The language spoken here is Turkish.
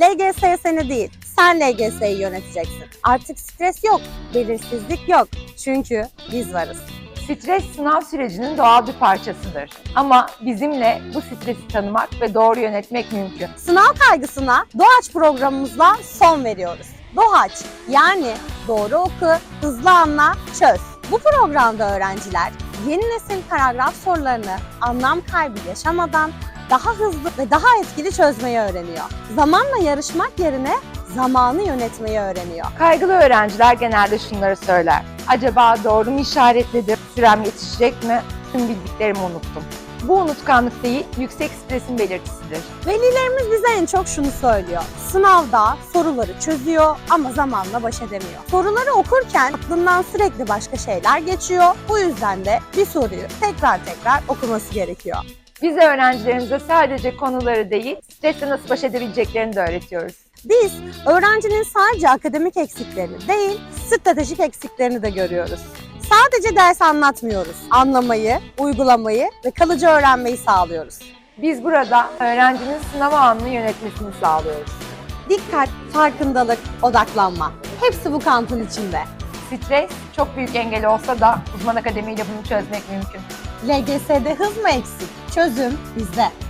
LGS seni değil, sen LGS'yi yöneteceksin. Artık stres yok, belirsizlik yok. Çünkü biz varız. Stres sınav sürecinin doğal bir parçasıdır. Ama bizimle bu stresi tanımak ve doğru yönetmek mümkün. Sınav kaygısına Doğaç programımızla son veriyoruz. Doğaç yani doğru oku, hızlı anla, çöz. Bu programda öğrenciler yeni nesil paragraf sorularını anlam kaybı yaşamadan daha hızlı ve daha etkili çözmeyi öğreniyor. Zamanla yarışmak yerine zamanı yönetmeyi öğreniyor. Kaygılı öğrenciler genelde şunları söyler. Acaba doğru mu işaretledim? Sürem yetişecek mi? Tüm bildiklerimi unuttum. Bu unutkanlık değil, yüksek stresin belirtisidir. Velilerimiz bize en çok şunu söylüyor. Sınavda soruları çözüyor ama zamanla baş edemiyor. Soruları okurken aklından sürekli başka şeyler geçiyor. Bu yüzden de bir soruyu tekrar tekrar okuması gerekiyor. Biz öğrencilerimize sadece konuları değil, stresle nasıl baş edebileceklerini de öğretiyoruz. Biz öğrencinin sadece akademik eksiklerini değil, stratejik eksiklerini de görüyoruz. Sadece ders anlatmıyoruz. Anlamayı, uygulamayı ve kalıcı öğrenmeyi sağlıyoruz. Biz burada öğrencinin sınav anını yönetmesini sağlıyoruz. Dikkat, farkındalık, odaklanma. Hepsi bu kantın içinde. Stres çok büyük engel olsa da uzman akademiyle bunu çözmek mümkün. LGS'de hız mı eksik? Çözüm bizde.